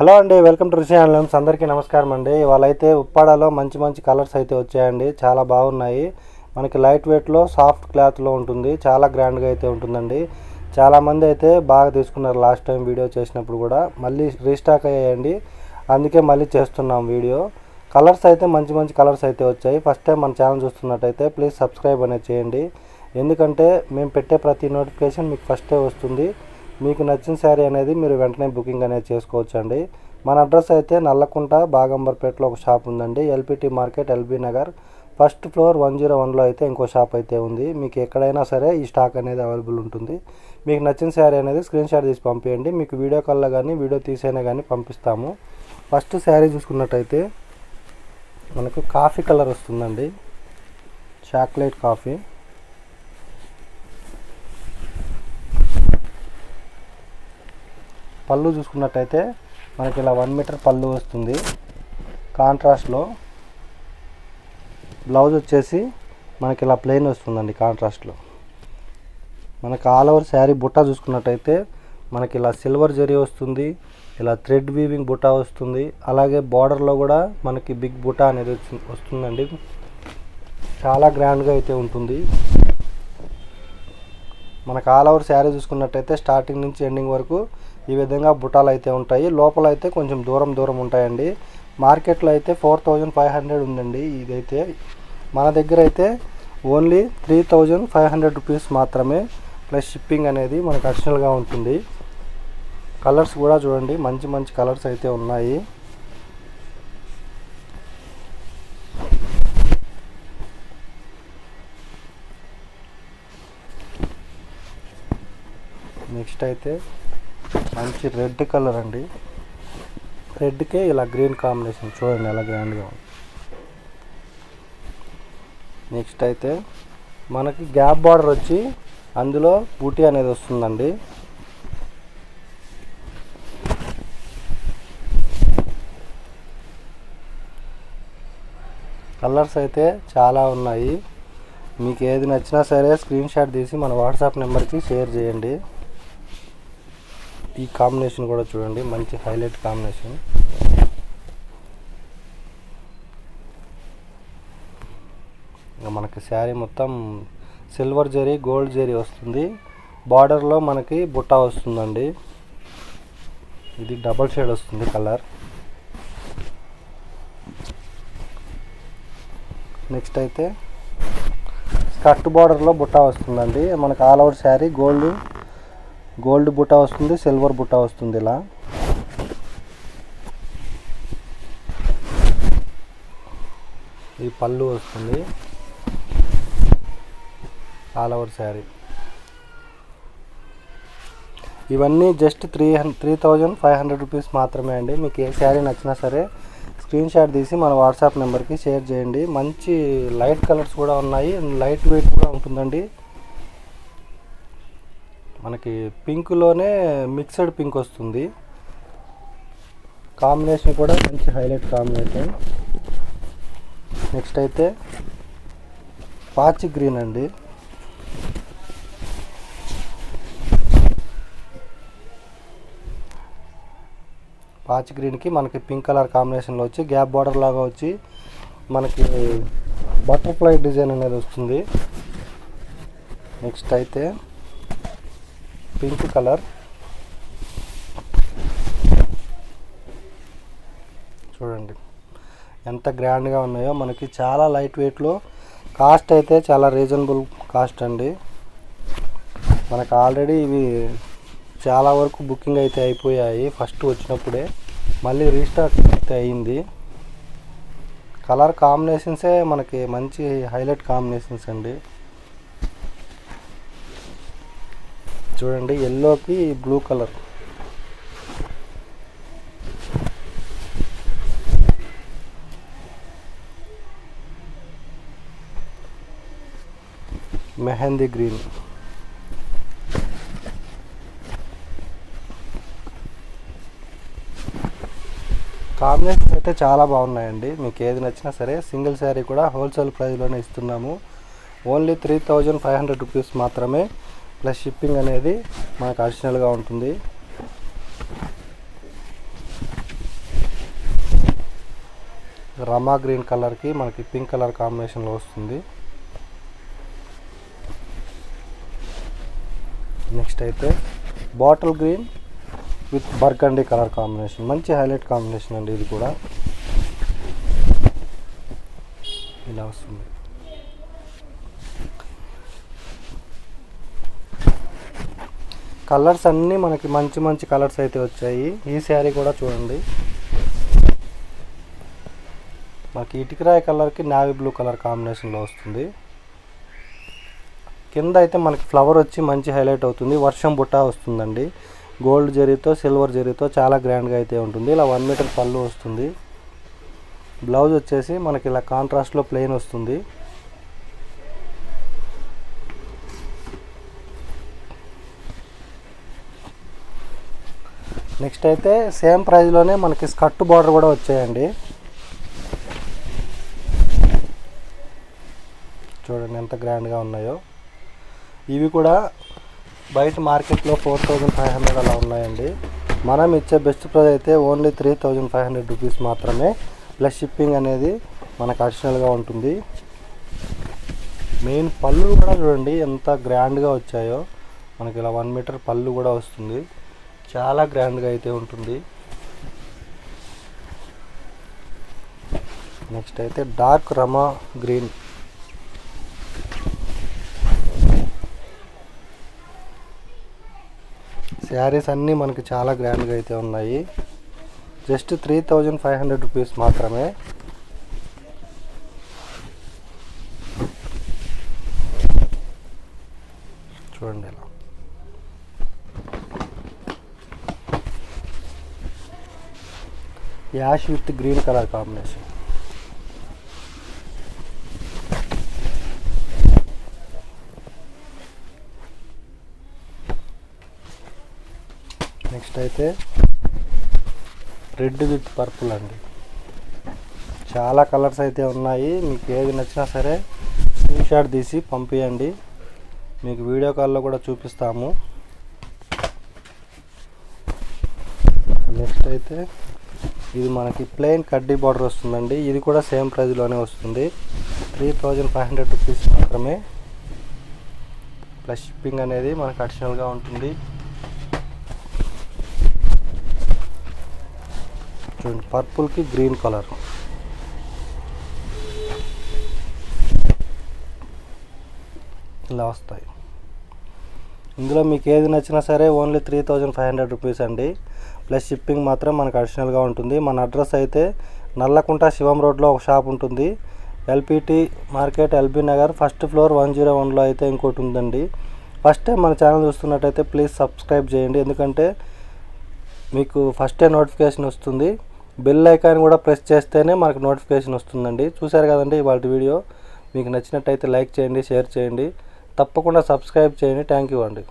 Hello అండి welcome to Rishi handlooms అందరికీ నమస్కారం అండి. వాళ్ళైతే ఉప్పాడలో మంచి మంచి కలర్స్ అయితే వచ్చాయండి. చాలా బాగున్నాయి. మనకి లైట్ వెయిట్లో సాఫ్ట్ క్లాత్లో ఉంటుంది. చాలా గ్రాండ్గా అయితే ఉంటుందండి. చాలామంది అయితే బాగా తీసుకున్నారు లాస్ట్ టైం వీడియో చేసినప్పుడు కూడా. మళ్ళీ రీస్టాక్ అయ్యాయండి. అందుకే మళ్ళీ చేస్తున్నాం వీడియో. కలర్స్ అయితే మంచి మంచి కలర్స్ అయితే వచ్చాయి. ఫస్ట్ టైం మన ఛానల్ చూస్తున్నట్టయితే ప్లీజ్ సబ్స్క్రైబ్ అనేది చేయండి. ఎందుకంటే మేము పెట్టే ప్రతి నోటిఫికేషన్ మీకు ఫస్టే వస్తుంది. మీకు నచ్చిన శారీ అనేది మీరు వెంటనే బుకింగ్ అనేది చేసుకోవచ్చు అండి మన అడ్రస్ అయితే నల్లకుంట బాగంబర్పేటలో ఒక షాప్ ఉందండి. LPT market LB Nagar. First floor one zero వన్లో అయితే ఇంకో షాప్ అయితే ఉంది. మీకు ఎక్కడైనా సరే ఈ స్టాక్ అనేది అవైలబుల్ ఉంటుంది. మీకు నచ్చిన శారీ అనేది స్క్రీన్ షాట్ తీసి పంపించండి మీకు వీడియో కాల్లో కానీ వీడియో తీసైనా కానీ పంపిస్తాము. ఫస్ట్ శారీ చూసుకున్నట్టయితే మనకు కాఫీ కలర్ వస్తుందండి. Chocolate coffee. పళ్ళు చూసుకున్నట్టయితే మనకి ఇలా వన్ మీటర్ పళ్ళు వస్తుంది. కాంట్రాస్ట్లో బ్లౌజ్ వచ్చేసి మనకి ఇలా ప్లెయిన్ వస్తుందండి కాంట్రాస్ట్లో మనకి ఆల్ ఓవర్ శారీ బుట్ట చూసుకున్నట్టయితే మనకి ఇలా సిల్వర్ జరీ వస్తుంది ఇలా థ్రెడ్ వీవింగ్ బుట్ట వస్తుంది అలాగే బార్డర్లో కూడా మనకి బిగ్ బుట్ట అనేది వస్తుందండి. చాలా గ్రాండ్గా అయితే ఉంటుంది. మనకు ఆల్ ఓవర్ శారీ చూసుకున్నట్టయితే స్టార్టింగ్ నుంచి ఎండింగ్ వరకు ఈ విధంగా బుటాలు అయితే ఉంటాయి. లోపల అయితే కొంచెం దూరం దూరం ఉంటాయండి. మార్కెట్లో అయితే ఫోర్ థౌజండ్ ఫైవ్ హండ్రెడ్ ఉందండి ఇదైతే. మన దగ్గర అయితే only three thousand five hundred rupees మాత్రమే. ప్లస్ షిప్పింగ్ అనేది మనకు అడిషనల్గా ఉంటుంది. కలర్స్ కూడా చూడండి మంచి మంచి కలర్స్ అయితే ఉన్నాయి. నెక్స్ట్ అయితే మంచి రెడ్ కలర్ అండి. రెడ్కే ఇలా గ్రీన్ కాంబినేషన్ చూడండి ఎలా గ్రాండ్గా ఉంది. నెక్స్ట్ అయితే మనకి గ్యాప్ బార్డర్ వచ్చి అందులో బూటీ అనేది వస్తుందండి. కలర్స్ అయితే చాలా ఉన్నాయి. మీకు ఏది నచ్చినా సరే స్క్రీన్ షాట్ తీసి మన వాట్సాప్ నెంబర్కి షేర్ చేయండి. ఈ కాంబినేషన్ కూడా చూడండి మంచి హైలైట్ కాంబినేషన్. మనకి శారీ మొత్తం సిల్వర్ జరీ గోల్డ్ జరీ వస్తుంది. బార్డర్లో మనకి బుట్ట వస్తుందండి. ఇది డబల్ షేడ్ వస్తుంది కలర్ నెక్స్ట్ అయితే స్కర్ట్ బార్డర్లో బుట్ట వస్తుందండి. మనకి all over sari gold gold బుట్ట వస్తుంది సిల్వర్ బుట్ట వస్తుంది ఇలా. ఈ పళ్ళు వస్తుంది. All over sari. ఇవన్నీ just three three thousand five hundred rupees మాత్రమే అండి. మీకు ఏ శారీ నచ్చినా సరే స్క్రీన్ షాట్ తీసి మన వాట్సాప్ నెంబర్కి షేర్ చేయండి. మంచి లైట్ కలర్స్ కూడా ఉన్నాయి. లైట్ వెయిట్ కూడా ఉంటుందండి. మనకి పింక్లోనే మిక్స్డ్ పింక్ వస్తుంది. కాంబినేషన్ కూడా మంచి హైలైట్ కాంబినేషన్ నెక్స్ట్ అయితే పాచి గ్రీన్ అండి. పాచి గ్రీన్కి మనకి పింక్ కలర్ కాంబినేషన్లో వచ్చి గ్యాప్ బార్డర్ లాగా వచ్చి మనకి బటర్ఫ్లై డిజైన్ అనేది వస్తుంది. నెక్స్ట్ అయితే పింక్ కలర్. చూడండి. ఎంత గ్రాండ్గా ఉన్నాయో మనకి చాలా లైట్ వెయిట్లో. కాస్ట్ అయితే చాలా రీజనబుల్ కాస్ట్ అండి. మనకు ఆల్రెడీ ఇవి చాలా వరకు బుకింగ్ అయితే అయిపోయాయి. ఫస్ట్ వచ్చినప్పుడే. మళ్ళీ రీస్టాక్ అయితే అయింది. కలర్ కాంబినేషన్సే మనకి మంచి హైలైట్ కాంబినేషన్స్ అండి. చూడండి ఎల్లోకి blue colour mehndi green. Combinations అయితే చాలా బాగున్నాయండి. మీకు ఏది నచ్చినా సరే సింగిల్ శారీ కూడా హోల్సేల్ ప్రైస్లోనే ఇస్తున్నాము. Only three thousand five hundred rupees మాత్రమే. ప్లస్ షిప్పింగ్ అనేది మనకు అడిషనల్గా ఉంటుంది. రమా గ్రీన్ కలర్కి మనకి పింక్ కలర్ కాంబినేషన్లో వస్తుంది. నెక్స్ట్ అయితే bottle green with burgundy colour combination. మంచి హైలైట్ కాంబినేషన్ అండి ఇది కూడా. ఇలా వస్తుంది. కలర్స్ అన్నీ మనకి మంచి మంచి కలర్స్ అయితే వచ్చాయి. ఈ శారీ కూడా చూడండి. మాకు ఇటుకరాయి కలర్కి నావీ బ్లూ కలర్ కాంబినేషన్లో వస్తుంది. కింద అయితే మనకి ఫ్లవర్ వచ్చి మంచి హైలైట్ అవుతుంది. వర్షం బుట్ట వస్తుందండి. గోల్డ్ జరీతో సిల్వర్ జరీతో చాలా గ్రాండ్గా అయితే ఉంటుంది. ఇలా వన్ మీటర్ పళ్ళు వస్తుంది. బ్లౌజ్ వచ్చేసి మనకి ఇలా కాంట్రాస్ట్లో ప్లెయిన్ వస్తుంది. నెక్స్ట్ అయితే సేమ్ ప్రైస్లోనే మనకి స్కర్ట్ బార్డర్ కూడా వచ్చాయండి. చూడండి ఎంత గ్రాండ్గా ఉన్నాయో. ఇవి కూడా బయట మార్కెట్లో ఫోర్ థౌజండ్ ఫైవ్ హండ్రెడ్ అలా ఉన్నాయండి. మనం ఇచ్చే బెస్ట్ ప్రైస్ అయితే only three thousand five hundred rupees మాత్రమే. ప్లస్ షిప్పింగ్ అనేది మనకు అడిషనల్గా ఉంటుంది. మెయిన్ పళ్ళు కూడా చూడండి ఎంత గ్రాండ్గా వచ్చాయో. మనకి ఇలా వన్ మీటర్ పళ్ళు కూడా వస్తుంది. చాలా గ్రాండ్గా అయితే ఉంటుంది. నెక్స్ట్ అయితే డార్క్ రమా గ్రీన్. శారీస్ అన్నీ మనకి చాలా గ్రాండ్గా అయితే ఉన్నాయి. Just three thousand five hundred rupees మాత్రమే. చూడండి ఇలా ash with green colour combination next అయితే రెడ్ విత్ పర్పుల్ అండి చాలా కలర్స్ అయితే ఉన్నాయి మీకు ఏది నచ్చినా సరే స్క్రీన్షాట్ తీసి పంపించండి మీకు వీడియో కాల్లో కూడా చూపిస్తాము నెక్స్ట్ అయితే ఇది మనకి ప్లెయిన్ కడ్డీ బార్డర్ వస్తుందండి. ఇది కూడా సేమ్ ప్రైస్లోనే వస్తుంది. Three thousand five hundred rupees మాత్రమే. ప్లస్ షిప్పింగ్ అనేది మనకు అడిషనల్గా ఉంటుంది. చూడండి పర్పుల్కి గ్రీన్ కలర్ ఇలా వస్తాయి. ఇందులో మీకు ఏది నచ్చినా సరే only three thousand five hundred rupees అండి. ప్లస్ షిప్పింగ్ మాత్రం మనకు అడిషనల్గా ఉంటుంది. మన అడ్రస్ అయితే నల్లకుంట శివం రోడ్లో ఒక షాప్ ఉంటుంది. LPT market LB Nagar first floor one zero వన్లో అయితే ఇంకోటి ఉందండి. ఫస్ట్ టైం మన ఛానల్ చూస్తున్నట్టయితే ప్లీజ్ సబ్స్క్రైబ్ చేయండి. ఎందుకంటే మీకు ఫస్టే నోటిఫికేషన్ వస్తుంది. బెల్ ఐకాన్ కూడా ప్రెస్ చేస్తేనే మనకు నోటిఫికేషన్ వస్తుందండి. చూశారు కదండి ఇవాళ వీడియో. మీకు నచ్చినట్టయితే లైక్ చేయండి షేర్ చేయండి. తప్పకుండా సబ్స్క్రైబ్ చేయండి. థ్యాంక్ యూ అండి.